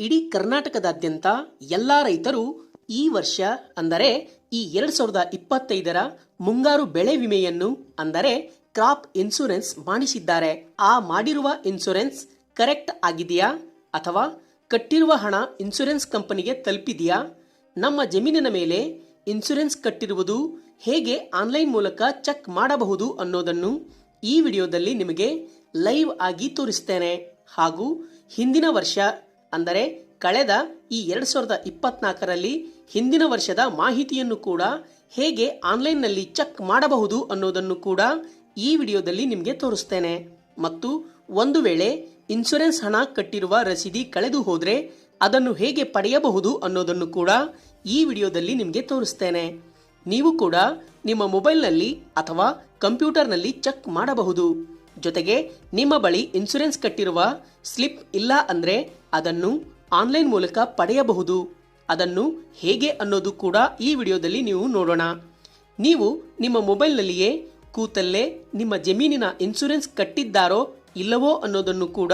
ಇಡೀ ಕರ್ನಾಟಕದಾದ್ಯಂತ ಎಲ್ಲ ರೈತರು ಈ ವರ್ಷ ಅಂದರೆ ಈ ಎರಡ್ ಸಾವಿರದ ಇಪ್ಪತ್ತೈದರ ಮುಂಗಾರು ಬೆಳೆ ವಿಮೆಯನ್ನು ಅಂದರೆ ಕ್ರಾಪ್ ಇನ್ಸೂರೆನ್ಸ್ ಮಾಡಿಸಿದ್ದಾರೆ. ಆ ಮಾಡಿರುವ ಇನ್ಸೂರೆನ್ಸ್ ಕರೆಕ್ಟ್ ಆಗಿದೆಯಾ? ಅಥವಾ ಕಟ್ಟಿರುವ ಹಣ ಇನ್ಸೂರೆನ್ಸ್ ಕಂಪನಿಗೆ ತಲುಪಿದೆಯಾ? ನಮ್ಮ ಜಮೀನಿನ ಮೇಲೆ ಇನ್ಸೂರೆನ್ಸ್ ಕಟ್ಟಿರುವುದು ಹೇಗೆ ಆನ್ಲೈನ್ ಮೂಲಕ ಚೆಕ್ ಮಾಡಬಹುದು ಅನ್ನೋದನ್ನು ಈ ವಿಡಿಯೋದಲ್ಲಿ ನಿಮಗೆ ಲೈವ್ ಆಗಿ ತೋರಿಸ್ತೇನೆ. ಹಾಗೂ ಹಿಂದಿನ ವರ್ಷ ಅಂದರೆ ಕಳೆದ ಈ ಎರಡು ಸಾವಿರದ ಇಪ್ಪತ್ನಾಲ್ಕರಲ್ಲಿ ಹಿಂದಿನ ವರ್ಷದ ಮಾಹಿತಿಯನ್ನು ಕೂಡ ಹೇಗೆ ಆನ್ಲೈನ್ನಲ್ಲಿ ಚೆಕ್ ಮಾಡಬಹುದು ಅನ್ನೋದನ್ನು ಕೂಡ ಈ ವಿಡಿಯೋದಲ್ಲಿ ನಿಮಗೆ ತೋರಿಸ್ತೇನೆ. ಮತ್ತು ಒಂದು ವೇಳೆ ಇನ್ಶೂರೆನ್ಸ್ ಹಣ ಕಟ್ಟಿರುವ ರಸೀದಿ ಕಳೆದು ಹೋದರೆ ಅದನ್ನು ಹೇಗೆ ಪಡೆಯಬಹುದು ಅನ್ನೋದನ್ನು ಕೂಡ ಈ ವಿಡಿಯೋದಲ್ಲಿ ನಿಮಗೆ ತೋರಿಸ್ತೇನೆ. ನೀವು ಕೂಡ ನಿಮ್ಮ ಮೊಬೈಲ್ನಲ್ಲಿ ಅಥವಾ ಕಂಪ್ಯೂಟರ್ನಲ್ಲಿ ಚೆಕ್ ಮಾಡಬಹುದು. ಜೊತೆಗೆ ನಿಮ್ಮ ಬಳಿ ಇನ್ಸೂರೆನ್ಸ್ ಕಟ್ಟಿರುವ ಸ್ಲಿಪ್ ಇಲ್ಲ ಅಂದರೆ ಅದನ್ನು ಆನ್ಲೈನ್ ಮೂಲಕ ಪಡೆಯಬಹುದು. ಅದನ್ನು ಹೇಗೆ ಅನ್ನೋದು ಕೂಡ ಈ ವಿಡಿಯೋದಲ್ಲಿ ನೀವು ನೋಡೋಣ. ನೀವು ನಿಮ್ಮ ಮೊಬೈಲ್ನಲ್ಲಿಯೇ ಕೂತಲ್ಲೇ ನಿಮ್ಮ ಜಮೀನಿನ ಇನ್ಸೂರೆನ್ಸ್ ಕಟ್ಟಿದ್ದಾರೋ ಇಲ್ಲವೋ ಅನ್ನೋದನ್ನು ಕೂಡ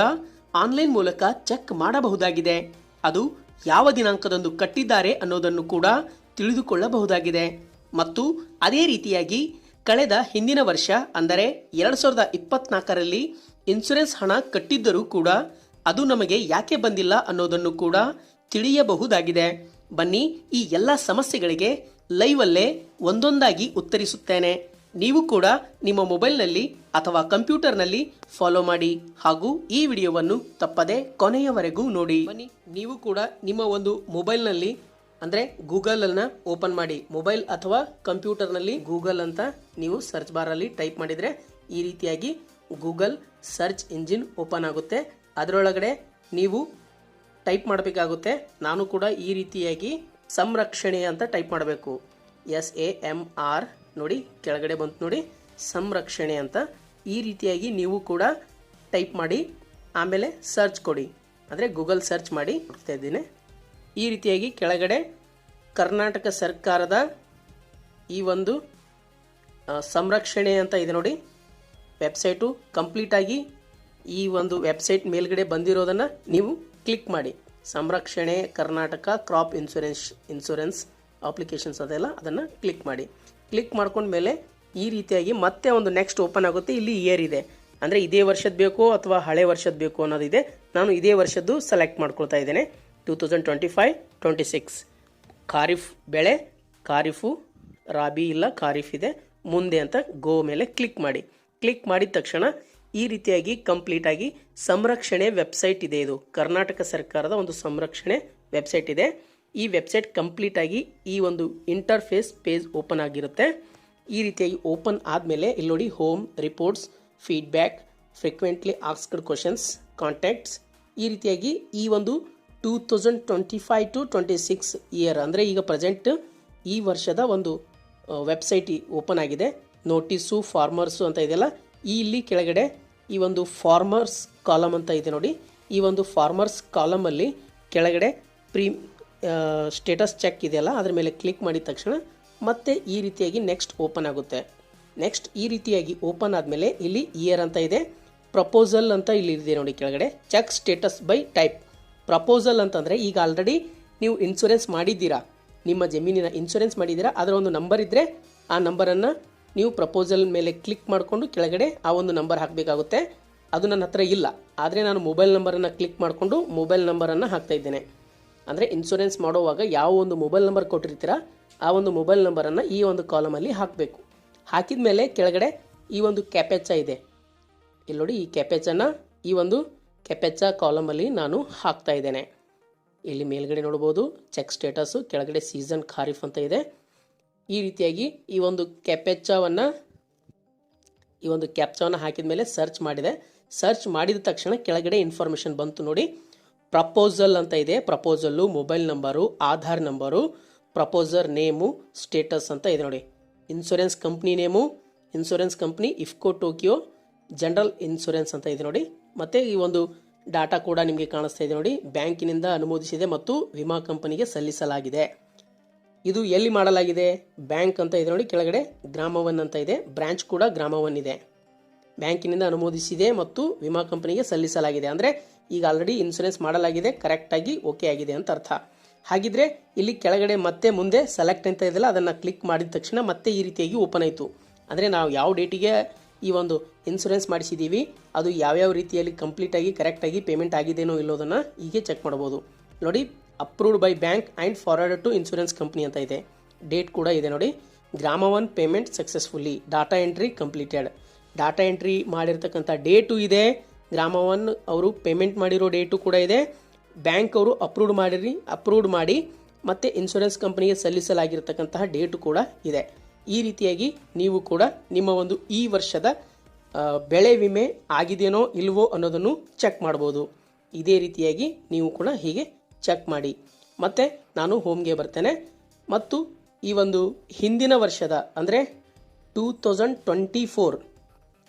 ಆನ್ಲೈನ್ ಮೂಲಕ ಚೆಕ್ ಮಾಡಬಹುದಾಗಿದೆ. ಅದು ಯಾವ ದಿನಾಂಕದಂದು ಕಟ್ಟಿದ್ದಾರೆ ಅನ್ನೋದನ್ನು ಕೂಡ ತಿಳಿದುಕೊಳ್ಳಬಹುದಾಗಿದೆ. ಮತ್ತು ಅದೇ ರೀತಿಯಾಗಿ ಕಳೆದ ಹಿಂದಿನ ವರ್ಷ, ಅಂದರೆ ಎರಡು ಸಾವಿರದ ಇಪ್ಪತ್ನಾಲ್ಕರಲ್ಲಿ ಇನ್ಸೂರೆನ್ಸ್ ಹಣ ಕಟ್ಟಿದ್ದರೂ ಕೂಡ ಅದು ನಮಗೆ ಯಾಕೆ ಬಂದಿಲ್ಲ ಅನ್ನೋದನ್ನು ಕೂಡ ತಿಳಿಯಬಹುದಾಗಿದೆ. ಬನ್ನಿ ಈ ಎಲ್ಲ ಸಮಸ್ಯೆಗಳಿಗೆ ಲೈವಲ್ಲೇ ಒಂದೊಂದಾಗಿ ಉತ್ತರಿಸುತ್ತೇನೆ. ನೀವು ಕೂಡ ನಿಮ್ಮ ಮೊಬೈಲ್ನಲ್ಲಿ ಅಥವಾ ಕಂಪ್ಯೂಟರ್ನಲ್ಲಿ ಫಾಲೋ ಮಾಡಿ ಹಾಗೂ ಈ ವಿಡಿಯೋವನ್ನು ತಪ್ಪದೆ ಕೊನೆಯವರೆಗೂ ನೋಡಿ. ಬನ್ನಿ, ನೀವು ಕೂಡ ನಿಮ್ಮ ಒಂದು ಮೊಬೈಲ್ನಲ್ಲಿ ಅಂದ್ರೆ ಗೂಗಲ್ ಅನ್ನ ಓಪನ್ ಮಾಡಿ ಮೊಬೈಲ್ ಅಥವಾ ಕಂಪ್ಯೂಟರ್ನಲ್ಲಿ ಗೂಗಲ್ ಅಂತ ನೀವು ಸರ್ಚ್ ಬಾರ್ ಅಲ್ಲಿ ಟೈಪ್ ಮಾಡಿದ್ರೆ ಈ ರೀತಿಯಾಗಿ ಗೂಗಲ್ ಸರ್ಚ್ ಇಂಜಿನ್ ಓಪನ್ ಆಗುತ್ತೆ. ಅದರೊಳಗಡೆ ನೀವು ಟೈಪ್ ಮಾಡಬೇಕಾಗುತ್ತೆ. ನಾನು ಕೂಡ ಈ ರೀತಿಯಾಗಿ ಸಂರಕ್ಷಣೆ ಅಂತ ಟೈಪ್ ಮಾಡಬೇಕು. ಎಸ್ ಎ ಎಂ ಆರ್ ನೋಡಿ ಕೆಳಗಡೆ ಬಂತು ನೋಡಿ, ಸಂರಕ್ಷಣೆ ಅಂತ. ಈ ರೀತಿಯಾಗಿ ನೀವು ಕೂಡ ಟೈಪ್ ಮಾಡಿ, ಆಮೇಲೆ ಸರ್ಚ್ ಕೊಡಿ. ಅಂದರೆ ಗೂಗಲ್ ಸರ್ಚ್ ಮಾಡಿ ಕೊಡ್ತಾ ಇದ್ದೀನಿ. ಈ ರೀತಿಯಾಗಿ ಕೆಳಗಡೆ ಕರ್ನಾಟಕ ಸರ್ಕಾರದ ಈ ಒಂದು ಸಂರಕ್ಷಣೆ ಅಂತ ಇದೆ ನೋಡಿ. ವೆಬ್ಸೈಟು ಕಂಪ್ಲೀಟಾಗಿ ಈ ಒಂದು ವೆಬ್ಸೈಟ್ ಮೇಲ್ಗಡೆ ಬಂದಿರೋದನ್ನು ನೀವು ಕ್ಲಿಕ್ ಮಾಡಿ. ಸಂರಕ್ಷಣೆ, Karnataka, crop insurance insurance applications ಅದೆಲ್ಲ ಅದನ್ನು ಕ್ಲಿಕ್ ಮಾಡಿ. ಕ್ಲಿಕ್ ಮಾಡ್ಕೊಂಡ್ಮೇಲೆ ಈ ರೀತಿಯಾಗಿ ಮತ್ತೆ ಒಂದು ನೆಕ್ಸ್ಟ್ ಓಪನ್ ಆಗುತ್ತೆ. ಇಲ್ಲಿ ಇಯರ್ ಇದೆ. ಅಂದರೆ ಇದೇ ವರ್ಷದ ಬೇಕೋ ಅಥವಾ ಹಳೆ ವರ್ಷದ ಬೇಕು ಅನ್ನೋದಿದೆ. ನಾನು ಇದೇ ವರ್ಷದ್ದು ಸೆಲೆಕ್ಟ್ ಮಾಡ್ಕೊಳ್ತಾ ಇದ್ದೇನೆ. Two thousand twenty five twenty six kharif ಬೆಳೆ, ಖಾರಿಫು, ರಾಬಿ ಇಲ್ಲ, ಖಾರಿಫ್ ಇದೆ. ಮುಂದೆ ಅಂತ ಗೋ ಮೇಲೆ ಕ್ಲಿಕ್ ಮಾಡಿ. ಕ್ಲಿಕ್ ಮಾಡಿದ ತಕ್ಷಣ ಈ ರೀತಿಯಾಗಿ ಕಂಪ್ಲೀಟ್ ಆಗಿ ಸಂರಕ್ಷಣೆ ವೆಬ್ಸೈಟ್ ಇದೆ ಇದು. ಕರ್ನಾಟಕ ಸರ್ಕಾರದ ಒಂದು ಸಂರಕ್ಷಣೆ ವೆಬ್ಸೈಟ್ ಇದೆ. ಈ ವೆಬ್ಸೈಟ್ ಕಂಪ್ಲೀಟ್ ಆಗಿ ಈ ಒಂದು ಇಂಟರ್ಫೇಸ್ ಪೇಜ್ ಓಪನ್ ಆಗಿರುತ್ತೆ. ಈ ರೀತಿಯಾಗಿ ಓಪನ್ ಆದಮೇಲೆ ಇಲ್ಲಿ ನೋಡಿ home reports, feedback, frequently asked questions, contacts. ಈ ರೀತಿಯಾಗಿ ಈ ಒಂದು two thousand twenty five to twenty six year ಅಂದರೆ ಈಗ ಪ್ರೆಸೆಂಟ್ ಈ ವರ್ಷದ ಒಂದು ವೆಬ್ಸೈಟ್ ಓಪನ್ ಆಗಿದೆ. ನೋಟಿಸು ಫಾರ್ಮರ್ಸು ಅಂತ ಇದೆಯಲ್ಲ ಇಲ್ಲಿ ಕೆಳಗಡೆ ಈ ಒಂದು ಫಾರ್ಮರ್ಸ್ ಕಾಲಮ್ ಅಂತ ಇದೆ ನೋಡಿ. ಈ ಒಂದು ಫಾರ್ಮರ್ಸ್ ಕಾಲಮಲ್ಲಿ ಕೆಳಗಡೆ ಪ್ರೀ ಸ್ಟೇಟಸ್ ಚೆಕ್ ಇದೆಯಲ್ಲ, ಅದರ ಮೇಲೆ ಕ್ಲಿಕ್ ಮಾಡಿದ ತಕ್ಷಣ ಮತ್ತೆ ಈ ರೀತಿಯಾಗಿ ನೆಕ್ಸ್ಟ್ ಓಪನ್ ಆಗುತ್ತೆ. ನೆಕ್ಸ್ಟ್ ಈ ರೀತಿಯಾಗಿ ಓಪನ್ ಆದಮೇಲೆ ಇಲ್ಲಿ ಇಯರ್ ಅಂತ ಇದೆ. ಪ್ರಪೋಸಲ್ ಅಂತ ಇಲ್ಲಿ ಇದೆ ನೋಡಿ ಕೆಳಗಡೆ. Check status by type proposal ಅಂತಂದರೆ ಈಗ ಆಲ್ರೆಡಿ ನೀವು ಇನ್ಸೂರೆನ್ಸ್ ಮಾಡಿದ್ದೀರಾ, ನಿಮ್ಮ ಜಮೀನಿನ ಇನ್ಸೂರೆನ್ಸ್ ಮಾಡಿದ್ದೀರಾ, ಅದರ ಒಂದು ನಂಬರ್ ಇದ್ದರೆ ಆ ನಂಬರನ್ನು ನೀವು ಪ್ರಪೋಸಲ್ ಮೇಲೆ ಕ್ಲಿಕ್ ಮಾಡಿಕೊಂಡು ಕೆಳಗಡೆ ಆ ಒಂದು ನಂಬರ್ ಹಾಕಬೇಕಾಗುತ್ತೆ. ಅದು ನನ್ನ ಹತ್ರ ಇಲ್ಲ, ಆದರೆ ನಾನು ಮೊಬೈಲ್ ನಂಬರನ್ನು ಕ್ಲಿಕ್ ಮಾಡಿಕೊಂಡು ಮೊಬೈಲ್ ನಂಬರನ್ನು ಹಾಕ್ತಾ ಇದ್ದೇನೆ. ಅಂದರೆ ಇನ್ಸೂರೆನ್ಸ್ ಮಾಡುವಾಗ ಯಾವ ಒಂದು ಮೊಬೈಲ್ ನಂಬರ್ ಕೊಟ್ಟಿರ್ತೀರಾ, ಆ ಒಂದು ಮೊಬೈಲ್ ನಂಬರನ್ನು ಈ ಒಂದು ಕಾಲಮಲ್ಲಿ ಹಾಕಬೇಕು. ಹಾಕಿದ ಮೇಲೆ ಕೆಳಗಡೆ ಈ ಒಂದು ಕ್ಯಾಪೆಚ ಇದೆ. ಇಲ್ಲಿ ನೋಡಿ ಈ ಕ್ಯಾಪೆಚನ್ನು ಈ ಒಂದು ಕ್ಯಾಪೆಚ್ಚ ಕಾಲಮಲ್ಲಿ ನಾನು ಹಾಕ್ತಾ ಇದ್ದೇನೆ. ಇಲ್ಲಿ ಮೇಲ್ಗಡೆ ನೋಡ್ಬೋದು ಚೆಕ್ ಸ್ಟೇಟಸ್ಸು ಕೆಳಗಡೆ ಸೀಸನ್ ಖಾರಿಫ್ ಅಂತ ಇದೆ. ಈ ರೀತಿಯಾಗಿ ಈ ಒಂದು ಕೆಪೆಚ್ಚಾವನ್ನು, ಈ ಒಂದು ಕ್ಯಾಪ್ಚಾವನ್ನು ಹಾಕಿದ ಮೇಲೆ ಸರ್ಚ್ ಮಾಡಿದೆ. ಸರ್ಚ್ ಮಾಡಿದ ತಕ್ಷಣ ಕೆಳಗಡೆ ಇನ್ಫಾರ್ಮೇಷನ್ ಬಂತು ನೋಡಿ ಪ್ರಪೋಸಲ್ ಅಂತ ಇದೆ. Proposal mobile number Aadhaar number proposer name status ಅಂತ ಇದೆ ನೋಡಿ. Insurance company name insurance company IFFCO Tokio general insurance ಅಂತ ಇದೆ ನೋಡಿ. ಮತ್ತು ಈ ಒಂದು ಡಾಟಾ ಕೂಡ ನಿಮಗೆ ಕಾಣಿಸ್ತಾ ಇದೆ ನೋಡಿ. ಬ್ಯಾಂಕಿನಿಂದ ಅನುಮೋದಿಸಿದೆ ಮತ್ತು ವಿಮಾ ಕಂಪನಿಗೆ ಸಲ್ಲಿಸಲಾಗಿದೆ. ಇದು ಎಲ್ಲಿ ಮಾಡಲಾಗಿದೆ? ಬ್ಯಾಂಕ್ ಅಂತ ಇದೆ ನೋಡಿ, ಕೆಳಗಡೆ ಗ್ರಾಮವನ್ ಅಂತ ಇದೆ. ಬ್ರಾಂಚ್ ಕೂಡ ಗ್ರಾಮವನ್ ಇದೆ. ಬ್ಯಾಂಕಿನಿಂದ ಅನುಮೋದಿಸಿದೆ ಮತ್ತು ವಿಮಾ ಕಂಪನಿಗೆ ಸಲ್ಲಿಸಲಾಗಿದೆ. ಅಂದರೆ ಈಗ ಆಲ್ರೆಡಿ ಇನ್ಸೂರೆನ್ಸ್ ಮಾಡಲಾಗಿದೆ ಕರೆಕ್ಟಾಗಿ ಓಕೆ ಆಗಿದೆ ಅಂತ ಅರ್ಥ. ಹಾಗಿದ್ರೆ ಇಲ್ಲಿ ಕೆಳಗಡೆ ಮತ್ತೆ ಮುಂದೆ ಸೆಲೆಕ್ಟ್ ಅಂತ ಇದೆಯಲ್ಲ, ಅದನ್ನು ಕ್ಲಿಕ್ ಮಾಡಿದ ತಕ್ಷಣ ಮತ್ತೆ ಈ ರೀತಿಯಾಗಿ ಓಪನ್ ಆಯಿತು. ಅಂದರೆ ನಾವು ಯಾವ ಡೇಟಿಗೆ ಈ ಒಂದು ಇನ್ಸೂರೆನ್ಸ್ ಮಾಡಿಸಿದ್ದೀವಿ ಅದು ಯಾವ್ಯಾವ ರೀತಿಯಲ್ಲಿ ಕಂಪ್ಲೀಟಾಗಿ ಕರೆಕ್ಟಾಗಿ ಪೇಮೆಂಟ್ ಆಗಿದೆಯೋ ಇಲ್ಲೋದನ್ನು ಹೀಗೆ ಚೆಕ್ ಮಾಡ್ಬೋದು. ನೋಡಿ approved by bank and forward to insurance company ಅಂತ ಇದೆ. ಡೇಟ್ ಕೂಡ ಇದೆ ನೋಡಿ. ಗ್ರಾಮ one payment successfully data entry completed data entry ಮಾಡಿರ್ತಕ್ಕಂಥ ಡೇಟು ಇದೆ. ಗ್ರಾಮ ಒನ್ ಅವರು ಪೇಮೆಂಟ್ ಮಾಡಿರೋ ಡೇಟು ಕೂಡ ಇದೆ. ಬ್ಯಾಂಕ್ ಅವರು ಅಪ್ರೂವ್ಡ್ ಮಾಡಿರಿ ಅಪ್ರೂವ್ಡ್ ಮಾಡಿ ಮತ್ತು ಇನ್ಶೂರೆನ್ಸ್ ಕಂಪ್ನಿಗೆ ಸಲ್ಲಿಸಲಾಗಿರ್ತಕ್ಕಂತಹ ಡೇಟು ಕೂಡ ಇದೆ. ಈ ರೀತಿಯಾಗಿ ನೀವು ಕೂಡ ನಿಮ್ಮ ಒಂದು ಈ ವರ್ಷದ ಬೆಳೆ ವಿಮೆ ಆಗಿದೆಯೋ ಇಲ್ವೋ ಅನ್ನೋದನ್ನು ಚೆಕ್ ಮಾಡ್ಬೋದು. ಇದೇ ರೀತಿಯಾಗಿ ನೀವು ಕೂಡ ಹೀಗೆ ಚೆಕ್ ಮಾಡಿ. ಮತ್ತು ನಾನು ಹೋಮ್ಗೆ ಬರ್ತೇನೆ. ಮತ್ತು ಈ ಒಂದು ಹಿಂದಿನ ವರ್ಷದ ಅಂದರೆ ಟೂ ತೌಸಂಡ್ ಟ್ವೆಂಟಿ ಫೋರ್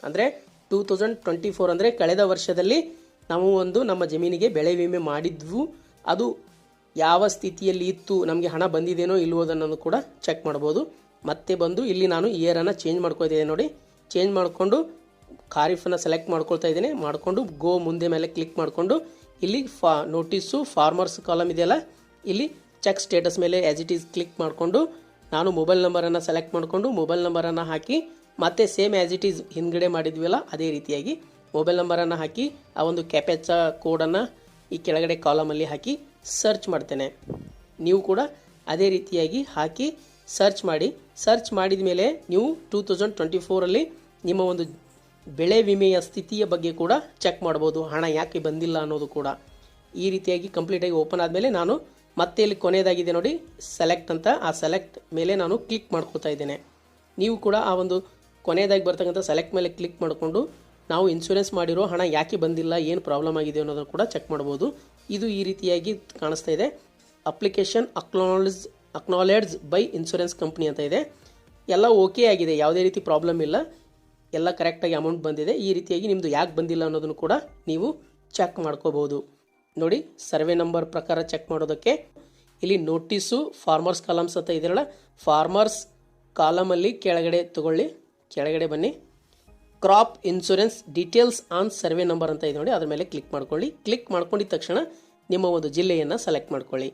ಅಂದರೆ ಟೂ ತೌಸಂಡ್ ಟ್ವೆಂಟಿ ಫೋರ್ ಅಂದರೆ ಕಳೆದ ವರ್ಷದಲ್ಲಿ ನಾವು ಒಂದು ನಮ್ಮ ಜಮೀನಿಗೆ ಬೆಳೆ ವಿಮೆ ಮಾಡಿದ್ವು. ಅದು ಯಾವ ಸ್ಥಿತಿಯಲ್ಲಿ ಇತ್ತು, ನಮಗೆ ಹಣ ಬಂದಿದೆಯೋ ಇಲ್ವೋ ಅನ್ನೋದು ಕೂಡ ಚೆಕ್ ಮಾಡ್ಬೋದು. ಮತ್ತೆ ಬಂದು ಇಲ್ಲಿ ನಾನು ಇಯರನ್ನು ಚೇಂಜ್ ಮಾಡ್ಕೊತಿದ್ದೆ ನೋಡಿ. ಚೇಂಜ್ ಮಾಡಿಕೊಂಡು ಖಾರಿಫನ್ನು ಸೆಲೆಕ್ಟ್ ಮಾಡ್ಕೊಳ್ತಾ ಇದ್ದೀನಿ. ಮಾಡಿಕೊಂಡು ಗೋ ಮುಂದೆ ಮೇಲೆ ಕ್ಲಿಕ್ ಮಾಡಿಕೊಂಡು ಇಲ್ಲಿ ಫಾ ನೋಟಿಸು ಫಾರ್ಮರ್ಸ್ ಕಾಲಮ್ ಇದೆಯಲ್ಲ, ಇಲ್ಲಿ ಚೆಕ್ ಸ್ಟೇಟಸ್ ಮೇಲೆ ಆ್ಯಸ್ ಇಟ್ ಈಸ್ ಕ್ಲಿಕ್ ಮಾಡಿಕೊಂಡು ನಾನು ಮೊಬೈಲ್ ನಂಬರನ್ನು ಸೆಲೆಕ್ಟ್ ಮಾಡಿಕೊಂಡು ಮೊಬೈಲ್ ನಂಬರನ್ನು ಹಾಕಿ ಮತ್ತೆ ಸೇಮ್ ಆ್ಯಸ್ ಇಟ್ ಈಸ್ ಹಿಂದ್ಗಡೆ ಮಾಡಿದ್ವಲ್ಲ, ಅದೇ ರೀತಿಯಾಗಿ ಮೊಬೈಲ್ ನಂಬರನ್ನು ಹಾಕಿ ಆ ಒಂದು ಕ್ಯಾಪೆಚ ಕೋಡನ್ನು ಈ ಕೆಳಗಡೆ ಕಾಲಮಲ್ಲಿ ಹಾಕಿ ಸರ್ಚ್ ಮಾಡ್ತೇನೆ. ನೀವು ಕೂಡ ಅದೇ ರೀತಿಯಾಗಿ ಹಾಕಿ ಸರ್ಚ್ ಮಾಡಿ. ಸರ್ಚ್ ಮಾಡಿದ ಮೇಲೆ ನೀವು ಟೂ ತೌಸಂಡ್ ಟ್ವೆಂಟಿ ಫೋರಲ್ಲಿ ನಿಮ್ಮ ಒಂದು ಬೆಳೆ ವಿಮೆಯ ಸ್ಥಿತಿಯ ಬಗ್ಗೆ ಕೂಡ ಚೆಕ್ ಮಾಡ್ಬೋದು. ಹಣ ಯಾಕೆ ಬಂದಿಲ್ಲ ಅನ್ನೋದು ಕೂಡ. ಈ ರೀತಿಯಾಗಿ ಕಂಪ್ಲೀಟಾಗಿ ಓಪನ್ ಆದಮೇಲೆ ನಾನು ಮತ್ತೆ ಇಲ್ಲಿ ಕೊನೆಯದಾಗಿದೆ ನೋಡಿ ಸೆಲೆಕ್ಟ್ ಅಂತ. ಆ ಸೆಲೆಕ್ಟ್ ಮೇಲೆ ನಾನು ಕ್ಲಿಕ್ ಮಾಡ್ಕೋತಾ ಇದ್ದೇನೆ. ನೀವು ಕೂಡ ಆ ಒಂದು ಕೊನೆಯದಾಗಿ ಬರ್ತಕ್ಕಂಥ ಸೆಲೆಕ್ಟ್ ಮೇಲೆ ಕ್ಲಿಕ್ ಮಾಡಿಕೊಂಡು ನಾವು ಇನ್ಶೂರೆನ್ಸ್ ಮಾಡಿರೋ ಹಣ ಯಾಕೆ ಬಂದಿಲ್ಲ, ಏನು ಪ್ರಾಬ್ಲಮ್ ಆಗಿದೆ ಅನ್ನೋದನ್ನು ಕೂಡ ಚೆಕ್ ಮಾಡ್ಬೋದು. ಇದು ಈ ರೀತಿಯಾಗಿ ಕಾಣಿಸ್ತಾ ಇದೆ. Application acknowledge acknowledge by insurance company ಅಂತ ಇದೆ. ಎಲ್ಲ ಓಕೆ ಆಗಿದೆ. ಯಾವುದೇ ರೀತಿ ಪ್ರಾಬ್ಲಮ್ ಇಲ್ಲ. ಎಲ್ಲ ಕರೆಕ್ಟಾಗಿ ಅಮೌಂಟ್ ಬಂದಿದೆ. ಈ ರೀತಿಯಾಗಿ ನಿಮ್ಮದು ಯಾಕೆ ಬಂದಿಲ್ಲ ಅನ್ನೋದನ್ನು ಕೂಡ ನೀವು ಚೆಕ್ ಮಾಡ್ಕೋಬಹುದು. ನೋಡಿ ಸರ್ವೆ ನಂಬರ್ ಪ್ರಕಾರ ಚೆಕ್ ಮಾಡೋದಕ್ಕೆ ಇಲ್ಲಿ ನೋಟಿಸು ಫಾರ್ಮರ್ಸ್ ಕಾಲಮ್ಸ್ ಅಂತ ಇದೆಯಲ್ಲ ಫಾರ್ಮರ್ಸ್ ಕಾಲಮಲ್ಲಿ ಕೆಳಗಡೆ ತಗೊಳ್ಳಿ. ಕೆಳಗಡೆ ಬನ್ನಿ. Crop insurance details on survey number ಅಂತ ಇದೆ ನೋಡಿ. ಅದರ ಮೇಲೆ ಕ್ಲಿಕ್ ಮಾಡ್ಕೊಳ್ಳಿ. ಕ್ಲಿಕ್ ಮಾಡ್ಕೊಂಡಿದ ತಕ್ಷಣ ನಿಮ್ಮ ಒಂದು ಜಿಲ್ಲೆಯನ್ನು ಸೆಲೆಕ್ಟ್ ಮಾಡ್ಕೊಳ್ಳಿ.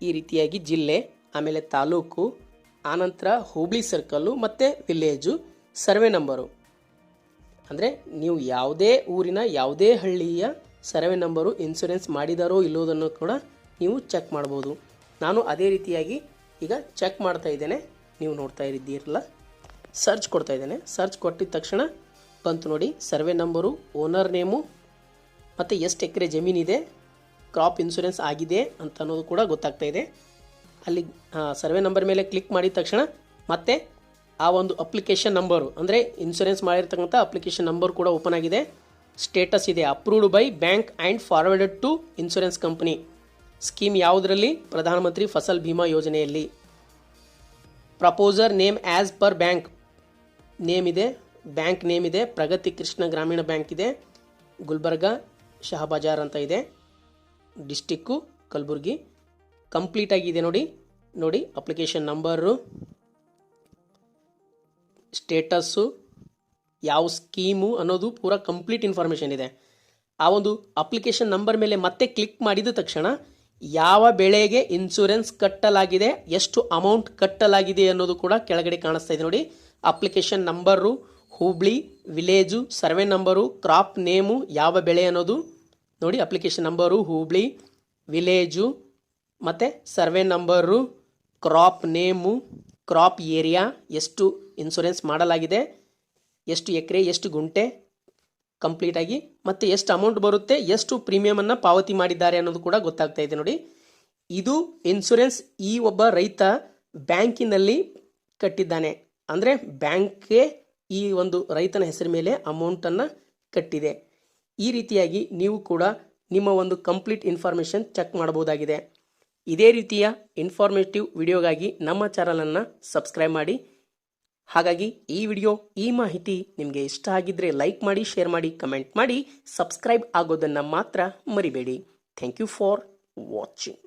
ಈ ರೀತಿಯಾಗಿ ಜಿಲ್ಲೆ, ಆಮೇಲೆ ತಾಲೂಕು, ಆನಂತರ ಹೋಬಳಿ ಸರ್ಕಲ್ಲು ಮತ್ತು ವಿಲೇಜು ಸರ್ವೆ ನಂಬರು ಅಂದರೆ ನೀವು ಯಾವುದೇ ಊರಿನ ಯಾವುದೇ ಹಳ್ಳಿಯ ಸರ್ವೆ ನಂಬರು ಇನ್ಸೂರೆನ್ಸ್ ಮಾಡಿದಾರೋ ಇಲ್ಲೋದನ್ನು ಕೂಡ ನೀವು ಚೆಕ್ ಮಾಡ್ಬೋದು. ನಾನು ಅದೇ ರೀತಿಯಾಗಿ ಈಗ ಚೆಕ್ ಮಾಡ್ತಾ ಇದ್ದೇನೆ. ನೀವು ನೋಡ್ತಾ ಇದ್ದೀರಲ್ಲ? ಸರ್ಚ್ ಕೊಡ್ತಾ ಇದ್ದೇನೆ. ಸರ್ಚ್ ಕೊಟ್ಟಿದ ತಕ್ಷಣ ಬಂತು ನೋಡಿ, ಸರ್ವೆ ನಂಬರು ಓನರ್ ನೇಮು ಮತ್ತು ಎಷ್ಟು ಎಕರೆ ಜಮೀನಿದೆ? ಕ್ರಾಪ್ ಇನ್ಶೂರೆನ್ಸ್ ಆಗಿದೆ ಅಂತ ಅನ್ನೋದು ಕೂಡ ಗೊತ್ತಾಗ್ತಾ ಇದೆ. ಅಲ್ಲಿ ಸರ್ವೆ ನಂಬರ್ ಮೇಲೆ ಕ್ಲಿಕ್ ಮಾಡಿದ ತಕ್ಷಣ ಮತ್ತೆ ಆ ಒಂದು ಅಪ್ಲಿಕೇಶನ್ ನಂಬರು ಅಂದರೆ ಇನ್ಶೂರೆನ್ಸ್ ಮಾಡಿರ್ತಕ್ಕಂಥ ಅಪ್ಲಿಕೇಶನ್ ನಂಬರ್ ಕೂಡ ಓಪನ್ ಆಗಿದೆ. ಸ್ಟೇಟಸ್ ಇದೆ approved by bank and forwarded to insurance company scheme ಯಾವುದರಲ್ಲಿ? ಪ್ರಧಾನಮಂತ್ರಿ ಫಸಲ್ ಭೀಮಾ ಯೋಜನೆಯಲ್ಲಿ. Proposer name as per bank name ಇದೆ ಬ್ಯಾಂಕ್ ನೇಮ್ ಇದೆ, ಪ್ರಗತಿ ಕೃಷ್ಣ ಗ್ರಾಮೀಣ ಬ್ಯಾಂಕ್ ಇದೆ, ಗುಲ್ಬರ್ಗ, ಶಹಬಜಾರ್ ಅಂತ ಇದೆ. ಡಿಸ್ಟಿಕ್ಕು ಕಲಬುರ್ಗಿ. ಕಂಪ್ಲೀಟ್ ಆಗಿದೆ ನೋಡಿ ನೋಡಿ ಅಪ್ಲಿಕೇಶನ್ ನಂಬರು ಸ್ಟೇಟಸ್ಸು ಯಾವ ಸ್ಕೀಮು ಅನ್ನೋದು ಪೂರ ಕಂಪ್ಲೀಟ್ ಇನ್ಫಾರ್ಮೇಷನ್ ಇದೆ. ಆ ಒಂದು ಅಪ್ಲಿಕೇಶನ್ ನಂಬರ್ ಮೇಲೆ ಮತ್ತೆ ಕ್ಲಿಕ್ ಮಾಡಿದ ತಕ್ಷಣ ಯಾವ ಬೆಳೆಗೆ ಇನ್ಶೂರೆನ್ಸ್ ಕಟ್ಟಲಾಗಿದೆ, ಎಷ್ಟು ಅಮೌಂಟ್ ಕಟ್ಟಲಾಗಿದೆ ಅನ್ನೋದು ಕೂಡ ಕೆಳಗಡೆ ಕಾಣಿಸ್ತಾ ಇದೆ ನೋಡಿ. Application number Hubli village survey number crop name ಯಾವ ಬೆಳೆ ಅನ್ನೋದು ನೋಡಿ ಅಪ್ಲಿಕೇಶನ್ ನಂಬರು ಹೂಬ್ಳಿ ವಿಲೇಜು ಮತ್ತು survey number crop name crop area ಎಷ್ಟು ಇನ್ಶೂರೆನ್ಸ್ ಮಾಡಲಾಗಿದೆ, ಎಷ್ಟು ಎಕರೆ, ಎಷ್ಟು ಗುಂಟೆ ಕಂಪ್ಲೀಟಾಗಿ ಮತ್ತು ಎಷ್ಟು ಅಮೌಂಟ್ ಬರುತ್ತೆ, ಎಷ್ಟು ಪ್ರೀಮಿಯಮನ್ನು ಪಾವತಿ ಮಾಡಿದ್ದಾರೆ ಅನ್ನೋದು ಕೂಡ ಗೊತ್ತಾಗ್ತಾ ಇದೆ ನೋಡಿ. ಇದು ಇನ್ಶೂರೆನ್ಸ್ ಈ ಒಬ್ಬ ರೈತ ಬ್ಯಾಂಕಿನಲ್ಲಿ ಕಟ್ಟಿದ್ದಾನೆ. ಅಂದರೆ ಬ್ಯಾಂಕ್ಗೆ ಈ ಒಂದು ರೈತನ ಹೆಸರು ಮೇಲೆ ಅಮೌಂಟನ್ನು ಕಟ್ಟಿದೆ. ಈ ರೀತಿಯಾಗಿ ನೀವು ಕೂಡ ನಿಮ್ಮ ಒಂದು ಕಂಪ್ಲೀಟ್ ಇನ್ಫಾರ್ಮೇಷನ್ ಚೆಕ್ ಮಾಡಬಹುದಾಗಿದೆ. ಇದೇ ರೀತಿಯ ಇನ್ಫಾರ್ಮೇಟಿವ್ ವಿಡಿಯೋಗಾಗಿ ನಮ್ಮ ಚಾನಲನ್ನು ಸಬ್ಸ್ಕ್ರೈಬ್ ಮಾಡಿ. ಹಾಗಾಗಿ ಈ ವಿಡಿಯೋ, ಈ ಮಾಹಿತಿ ನಿಮಗೆ ಇಷ್ಟ ಆಗಿದ್ದರೆ ಲೈಕ್ ಮಾಡಿ, ಶೇರ್ ಮಾಡಿ, ಕಮೆಂಟ್ ಮಾಡಿ, ಸಬ್ಸ್ಕ್ರೈಬ್ ಆಗೋದನ್ನು ಮಾತ್ರ ಮರಿಬೇಡಿ. Thank you for watching.